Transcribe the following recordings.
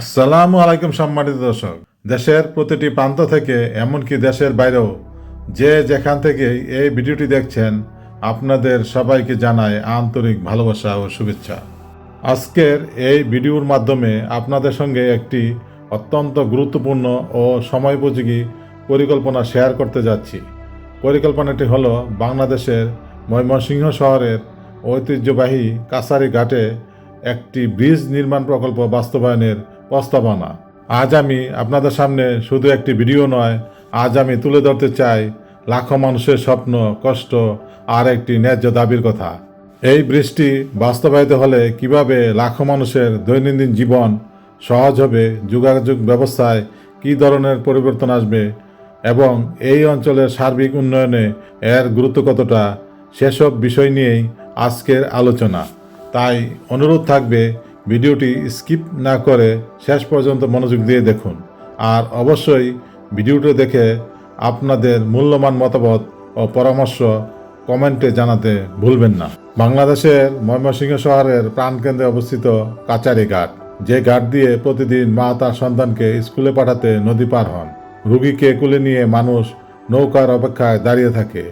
আসসালামু আলাইকুম সম্মানিত দর্শক। দেশের প্রতিটি প্রান্ত থেকে, এমনকি দেশের বাইরেও যে যেখান থেকে এই ভিডিওটি দেখছেন, আপনাদের সবাইকে জানায় আন্তরিক ভালোবাসা ও শুভেচ্ছা। আজকের এই ভিডিওর মাধ্যমে আপনাদের সঙ্গে একটি অত্যন্ত গুরুত্বপূর্ণ ও সময়োপযোগী পরিকল্পনা শেয়ার করতে যাচ্ছি। পরিকল্পনাটি হল বাংলাদেশের ময়মনসিংহ শহরের ঐতিহ্যবাহী কাছারি ঘাটে একটি ব্রিজ নির্মাণ প্রকল্প বাস্তবায়নের প্রস্তাবনা আজ আমি আপনাদের সামনে শুধু একটি ভিডিও নয়, আজ আমি তুলে ধরতে চাই লাখো মানুষের স্বপ্ন, কষ্ট আর একটি ন্যায্য দাবির কথা। এই বৃষ্টি বাস্তবায়িত হলে কীভাবে লাখো মানুষের দৈনন্দিন জীবন সহজ হবে, যোগাযোগ ব্যবস্থায় কী ধরনের পরিবর্তন আসবে এবং এই অঞ্চলের সার্বিক উন্নয়নে এর গুরুত্ব কতটা, সেসব বিষয় নিয়েই আজকের আলোচনা। তাই অনুরোধ থাকবে ভিডিওটি স্কিপ না করে শেষ পর্যন্ত মনোযোগ দিয়ে দেখুন। আর অবশ্যই ভিডিওটি দেখে আপনাদের মূল্যবান মতামত ও পরামর্শ কমেন্টে জানাতে ভুলবেন না। বাংলাদেশের ময়মনসিংহ শহরের প্রাণকেন্দ্রে অবস্থিত কাচারি ঘাট। যে ঘাট দিয়ে প্রতিদিন মা তার সন্তানকে স্কুলে পাঠাতে নদী পার হন। রুগীকে কুলে নিয়ে মানুষ নৌকার অপেক্ষায় দাঁড়িয়ে থাকে।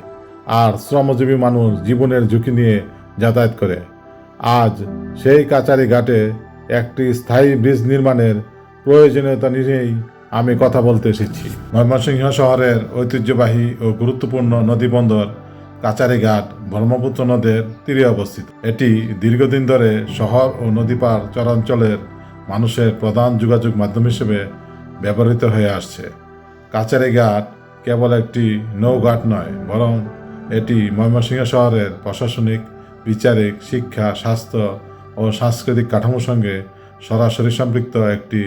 আর শ্রমজীবী মানুষ জীবনের ঝুঁকি নিয়ে যাতায়াত করে। আজ সেই কাচারি ঘাটে একটি স্থায়ী ব্রিজ নির্মাণের প্রয়োজনীয়তা নিয়েই আমি কথা বলতে এসেছি। ময়মনসিংহ শহরের ঐতিহ্যবাহী ও গুরুত্বপূর্ণ নদী বন্দর কাচারিঘাট ব্রহ্মপুত্র নদের তীরে অবস্থিত। এটি দীর্ঘদিন ধরে শহর ও নদী পার চরাঞ্চলের মানুষের প্রধান যোগাযোগ মাধ্যম হিসেবে ব্যবহৃত হয়ে আসছে। কাচারিঘাট কেবল একটি নৌঘাট নয়, বরং এটি ময়মনসিংহ শহরের প্রশাসনিক বিচারিক, শিক্ষা, স্বাস্থ্য ও সাংস্কৃতিক কাঠামোর সঙ্গে সরাসরি সম্পৃক্ত একটি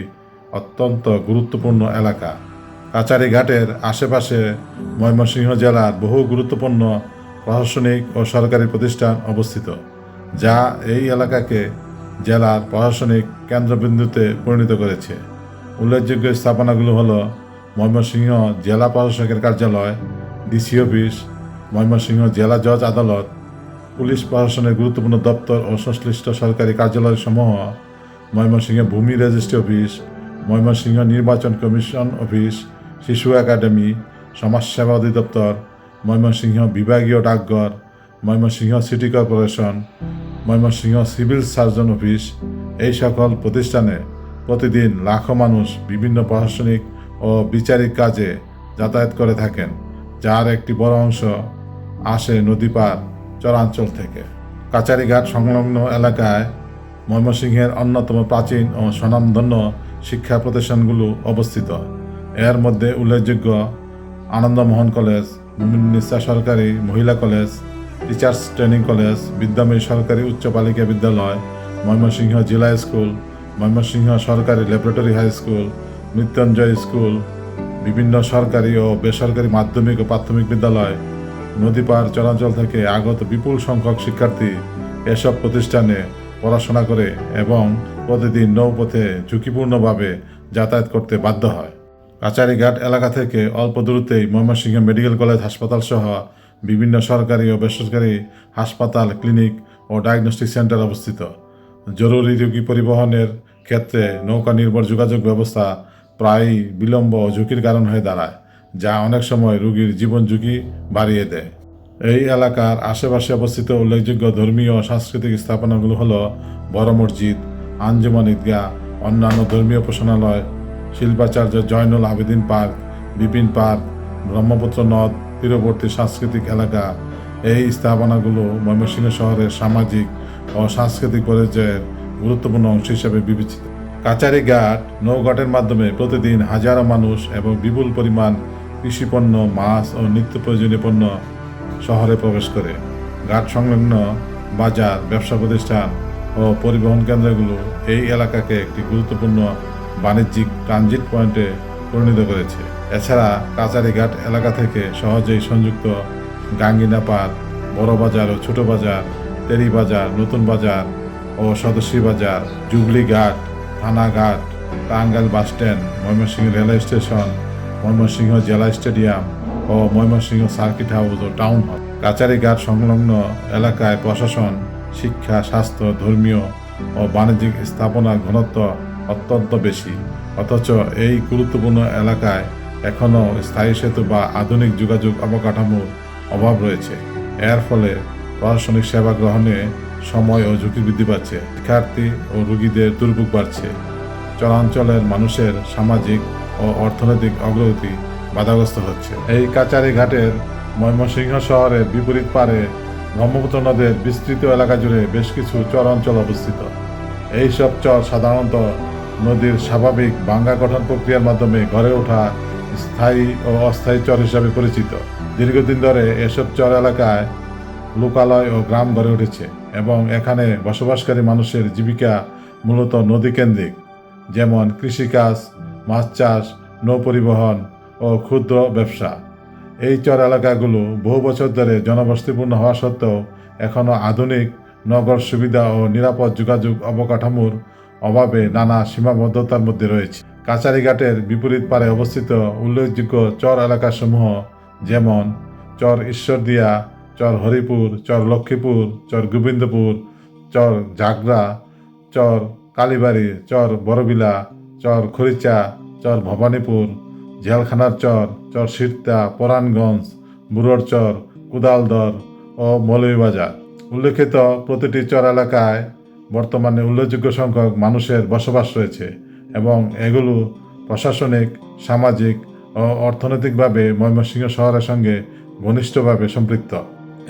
অত্যন্ত গুরুত্বপূর্ণ এলাকা। কাচারি ঘাটের আশেপাশে ময়মনসিংহ জেলার বহু গুরুত্বপূর্ণ প্রশাসনিক ও সরকারি প্রতিষ্ঠান অবস্থিত, যা এই এলাকাকে জেলার প্রশাসনিক কেন্দ্রবিন্দুতে পরিণত করেছে। উল্লেখযোগ্য স্থাপনাগুলো হলো ময়মনসিংহ জেলা প্রশাসকের কার্যালয়, ডিসি অফিস, ময়মনসিংহ জেলা জজ আদালত পুলিশ প্রশাসনের গুরুত্বপূর্ণ দপ্তর ও সংশ্লিষ্ট সরকারি কার্যালয় সমূহ ময়মনসিংহ ভূমি রেজিস্ট্রি অফিস, ময়মনসিংহ নির্বাচন কমিশন অফিস, শিশু একাডেমি, সমাজসেবা অধিদপ্তর, ময়মনসিংহ বিভাগীয় ডাকঘর, Mymensingh city corporation, Mymensingh civil surgeon office, এই সকল প্রতিষ্ঠানে প্রতিদিন লাখো মানুষ বিভিন্ন প্রশাসনিক ও বিচারিক কাজে যাতায়াত করে থাকেন, যার একটি বড় অংশ আসে নদী পার। চরাঞ্চল থেকে। কাচারিঘাট সংলগ্ন এলাকায় ময়মনসিংহের অন্যতম প্রাচীন ও স্বনামধন্য শিক্ষা প্রতিষ্ঠানগুলো অবস্থিত। এর মধ্যে উল্লেখযোগ্য আনন্দমোহন কলেজ মুমিনিসা সরকারি মহিলা college, teachers training college, Vidyamoyee সরকারি উচ্চ বালিকা বিদ্যালয়, ময়মনসিংহ জেলা স্কুল, ময়মনসিংহ সরকারি laboratory high school, Mrityunjoy school, বিভিন্ন সরকারি ও বেসরকারি মাধ্যমিক ও প্রাথমিক বিদ্যালয় নদী পার চলাচল থেকে আগত বিপুল সংখ্যক শিক্ষার্থী এসব প্রতিষ্ঠানে পড়াশোনা করে এবং প্রতিদিন নৌপথে ঝুঁকিপূর্ণভাবে যাতায়াত করতে বাধ্য হয়। কাচারিঘাট এলাকা থেকে অল্প দূরত্বেই ময়মনসিংহ মেডিকেল কলেজ হাসপাতাল সহ বিভিন্ন সরকারি ও বেসরকারি হাসপাতাল, ক্লিনিক ও ডায়াগনস্টিক সেন্টার অবস্থিত। জরুরি রোগী পরিবহনের ক্ষেত্রে নৌকা নির্ভর যোগাযোগ ব্যবস্থা প্রায়ই বিলম্ব ও ঝুঁকির কারণ হয়ে দাঁড়ায়। যা অনেক সময় রোগীর জীবন ঝুঁকি বাড়িয়ে দেয়। এই এলাকার আশেপাশে অবস্থিত উল্লেখযোগ্য ধর্মীয় সাংস্কৃতিক স্থাপনাগুলো হলো বড় মসজিদ, আঞ্জুমান ঈদগাহ, অন্যান্য ধর্মীয় উপাসনালয় শিল্পাচার্য জয়নুল আবেদিন পার্ক, বিপিন পার্ক, ব্রহ্মপুত্র নদ, তীরবর্তী সাংস্কৃতিক এলাকা। এই স্থাপনাগুলো ময়মনসিংহ শহরের সামাজিক ও সাংস্কৃতিক পরিচয়ের গুরুত্বপূর্ণ অংশ হিসেবে বিবেচিত। কাচারি ঘাট নৌঘাটের মাধ্যমে প্রতিদিন হাজারো মানুষ এবং বিপুল পরিমাণ কৃষিপণ্য, মাছ ও নিত্য প্রয়োজনীয় পণ্য শহরে প্রবেশ করে। ঘাট সংলগ্ন বাজার, ব্যবসা প্রতিষ্ঠান ও পরিবহন কেন্দ্রগুলো এই এলাকাকে একটি গুরুত্বপূর্ণ বাণিজ্যিক ট্রানজিট পয়েন্টে পরিণত করেছে। এছাড়া কাচারিঘাট এলাকা থেকে সহজেই সংযুক্ত গাঙ্গিনা পার্ক বড় বাজার ও ছোট বাজার, তেরি বাজার, নতুন বাজার ও সদস্যী বাজার jubilee Ghat Thanaghat Tangail bus stand Mymensingh railway station Mymensingh জেলা স্টেডিয়াম ও ময়মনসিংহ সার্কিট হাউস ও টাউন হল। কাচারিঘাট সংলগ্ন এলাকায় প্রশাসন, শিক্ষা, স্বাস্থ্য, ধর্মীয় ও বাণিজ্যিক স্থাপনার ঘনত্ব অত্যন্ত বেশি। অথচ এই গুরুত্বপূর্ণ এলাকায় এখনও স্থায়ী সেতু বা আধুনিক যোগাযোগ অবকাঠামোর অভাব রয়েছে। এর ফলে প্রশাসনিক সেবা গ্রহণে সময় ও ঝুঁকি বৃদ্ধি পাচ্ছে। শিক্ষার্থী ও রোগীদের দুর্ভোগ বাড়ছে। চরাঞ্চলের মানুষের সামাজিক ও অর্থনৈতিক অগ্রগতি বাধাগ্রস্ত হচ্ছে। এই কাচারি ঘাটের ময়মনসিংহ শহরের বিপরীত পারে ব্রহ্মপুত্র নদের বিস্তৃত এলাকা জুড়ে বেশ কিছু চর অঞ্চল অবস্থিত। এইসব চর সাধারণত নদীর স্বাভাবিক বাঙ্গা গঠন প্রক্রিয়ার মাধ্যমে গড়ে ওঠা স্থায়ী ও অস্থায়ী চর হিসাবে পরিচিত। দীর্ঘদিন ধরে এসব চর এলাকায় লোকালয় ও গ্রাম গড়ে উঠেছে এবং এখানে বসবাসকারী মানুষের জীবিকা মূলত নদীকেন্দ্রিক, যেমন কৃষিকাজ মাছ চাষ, নৌ পরিবহন ও ক্ষুদ্র ব্যবসা। এই চর এলাকাগুলো বহু বছর ধরে জনবসতিপূর্ণ হওয়া সত্ত্বেও এখনও আধুনিক, নগর সুবিধা ও নিরাপদ যোগাযোগ অবকাঠামোর অভাবে নানা সীমাবদ্ধতার মধ্যে রয়েছে। কাছারিঘাটের বিপরীত পারে অবস্থিত উল্লেখযোগ্য চর এলাকাসমূহ যেমন, চর ঈশ্বরদিয়া, চর হরিপুর, চর লক্ষ্মীপুর, চর গোবিন্দপুর, চর ঝাগড়া চর কালীবাড়ি, চর বড়বিলা চর খরিচা, চর ভবানীপুর ঝেলখানার চর চর সিরতা পরাণগঞ্জ বুড়োর চর, কুদালদর ও মৌলভীবাজার উল্লেখিত প্রতিটি চর এলাকায় বর্তমানে উল্লেখযোগ্য সংখ্যক মানুষের বসবাস রয়েছে এবং এগুলো প্রশাসনিক, সামাজিক ও অর্থনৈতিকভাবে ময়মনসিংহ শহরের সঙ্গে ঘনিষ্ঠভাবে সম্পৃক্ত।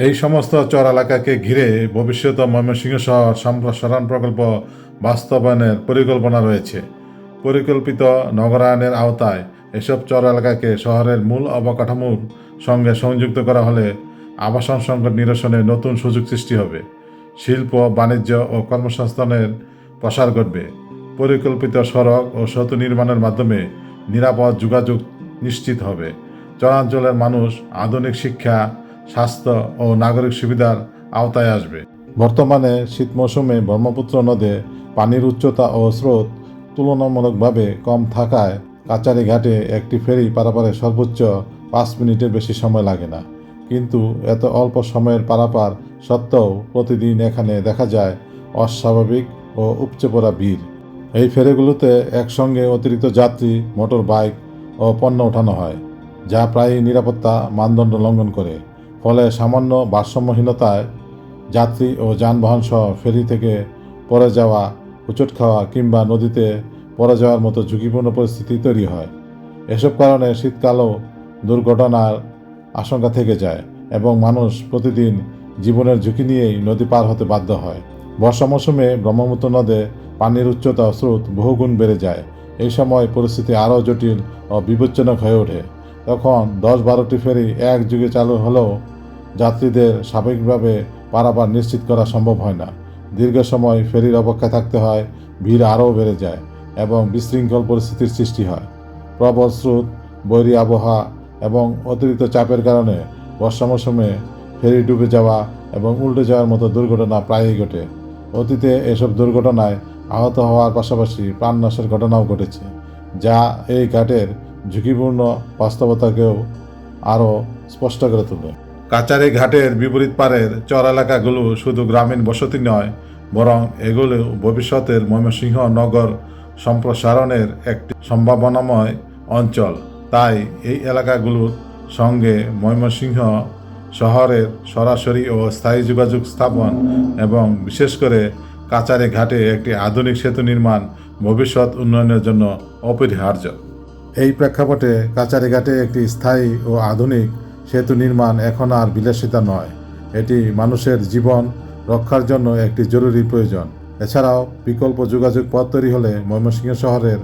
এই সমস্ত চর এলাকাকে ঘিরে ভবিষ্যৎ ময়মনসিংহ শহর সম্প্রসারণ প্রকল্প বাস্তবায়নের পরিকল্পনা রয়েছে। পরিকল্পিত নগরায়নের আওতায় এসব চর এলাকাকে শহরের মূল অবকাঠামোর সঙ্গে সংযুক্ত করা হলে আবাসন সংকট নিরসনে নতুন সুযোগ সৃষ্টি হবে। শিল্প, বাণিজ্য ও কর্মসংস্থানের প্রসার ঘটবে। পরিকল্পিত সড়ক ও সেতু নির্মাণের মাধ্যমে নিরাপদ যোগাযোগ নিশ্চিত হবে। চরাঞ্চলের মানুষ আধুনিক শিক্ষা, স্বাস্থ্য ও নাগরিক সুবিধার আওতায় আসবে। বর্তমানে শীত মৌসুমে ব্রহ্মপুত্র নদে পানির উচ্চতা ও স্রোত তুলনামূলকভাবে কম থাকায় কাচারি ঘাটে একটি ফেরি পারাপারে সর্বোচ্চ পাঁচ মিনিটের বেশি সময় লাগে না। কিন্তু এত অল্প সময়ের পারাপার সত্ত্বেও প্রতিদিন এখানে দেখা যায় অস্বাভাবিক ও উপচে পড়া ভিড়। এই ফেরিগুলোতে একসঙ্গে অতিরিক্ত যাত্রী মোটর বাইক ও পণ্য ওঠানো হয়, যা প্রায়ই নিরাপত্তা মানদণ্ড লঙ্ঘন করে। ফলে সামান্য ভারসাম্যহীনতায় যাত্রী ও যানবাহন সহ ফেরি থেকে পড়ে যাওয়া হোঁচট খাওয়া কিংবা নদীতে পড়ে যাওয়ার মতো ঝুঁকিপূর্ণ পরিস্থিতি তৈরি হয়। এসব কারণে শীতকালেও দুর্ঘটনার আশঙ্কা থেকে যায় এবং মানুষ প্রতিদিন জীবনের ঝুঁকি নিয়েই নদী পার হতে বাধ্য হয়। বর্ষা মৌসুমে ব্রহ্মপুত্র নদে পানির উচ্চতা স্রোত বহুগুণ বেড়ে যায়। এই সময় পরিস্থিতি আরও জটিল ও বিপজ্জনক হয়ে ওঠে। তখন দশ বারোটি ফেরি একযুগে চালু হলেও যাত্রীদের স্বাভাবিকভাবে পারাপার নিশ্চিত করা সম্ভব হয় না। দীর্ঘ সময় ফেরির অপেক্ষায় থাকতে হয়, ভিড় আরও বেড়ে যায় এবং বিশৃঙ্খল পরিস্থিতির সৃষ্টি হয়। প্রবল স্রোত, বৈরী আবহাওয়া এবং অতিরিক্ত চাপের কারণে বর্ষা মৌসুমে ফেরি ডুবে যাওয়া এবং উল্টে যাওয়ার মতো দুর্ঘটনা প্রায়ই ঘটে। অতীতে এসব দুর্ঘটনায় আহত হওয়ার পাশাপাশি প্রাণনাশের ঘটনাও ঘটেছে, যা এই ঘাটের ঝুঁকিপূর্ণ বাস্তবতাকেও আরও স্পষ্ট করে তোলে। কাচারি ঘাটের বিপরীত পারের চর এলাকাগুলো শুধু গ্রামীণ বসতি নয়, বরং এগুলো ভবিষ্যতের ময়মনসিংহ নগর সম্প্রসারণের একটি সম্ভাবনাময় অঞ্চল। তাই এই এলাকাগুলোর সঙ্গে ময়মনসিংহ শহরের সরাসরি ও স্থায়ী যোগাযোগ স্থাপন এবং বিশেষ করে কাচারি ঘাটে একটি আধুনিক সেতু নির্মাণ ভবিষ্যৎ উন্নয়নের জন্য অপরিহার্য। এই প্রেক্ষাপটে কাচারিঘাটে একটি স্থায়ী ও আধুনিক সেতু নির্মাণ এখন আর বিলাসিতা নয়। এটি মানুষের জীবন রক্ষার জন্য একটি জরুরি প্রয়োজন। এছাড়াও বিকল্প যোগাযোগ পথ তৈরি হলে ময়মনসিংহ শহরের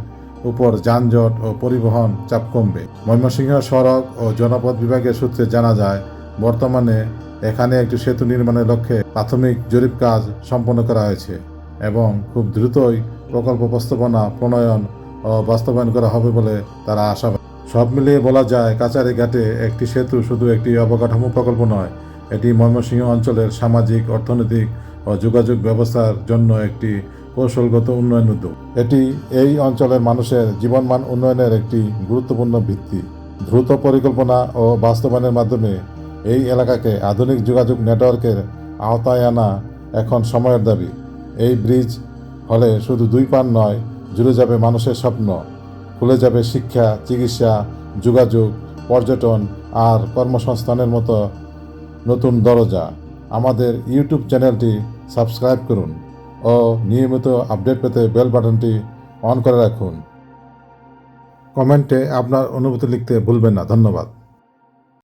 উপর যানজট ও পরিবহন চাপ কমবে। ময়মনসিংহ সড়ক ও জনপথ বিভাগের সূত্রে জানা যায়, বর্তমানে এখানে একটি সেতু নির্মাণের লক্ষ্যে প্রাথমিক জরিপ কাজ সম্পন্ন করা হয়েছে এবং খুব দ্রুতই প্রকল্প প্রস্তাবনা, প্রণয়ন ও বাস্তবায়ন করা হবে বলে তারা আশাবাদী। সব মিলিয়ে বলা যায় কাচারি ঘাটে একটি সেতু শুধু একটি অবকাঠামো প্রকল্প নয়, এটি ময়মনসিংহ অঞ্চলের সামাজিক, অর্থনৈতিক ও যোগাযোগ ব্যবস্থার জন্য একটি কৌশলগত উন্নয়ন উদ্যোগ। এটি এই অঞ্চলের মানুষের জীবনমান উন্নয়নের একটি গুরুত্বপূর্ণ ভিত্তি। দ্রুত পরিকল্পনা ও বাস্তবায়নের মাধ্যমে এই এলাকাকে আধুনিক যোগাযোগ নেটওয়ার্কের আওতায় আনা এখন সময়ের দাবি। এই ব্রিজ হলে শুধু দুই পান নয়, জুড়ে যাবে মানুষের স্বপ্ন। খুলে যাবে শিক্ষা, চিকিৎসা, যোগাযোগ, পর্যটন আর কর্মসংস্থানের মতো নতুন দরজা। আমাদের ইউটিউব চ্যানেলটি সাবস্ক্রাইব করুন ও নিয়মিত আপডেট পেতে বেল বাটনটি অন করে রাখুন। কমেন্টে আপনার অনুভূতি লিখতে ভুলবেন না। ধন্যবাদ।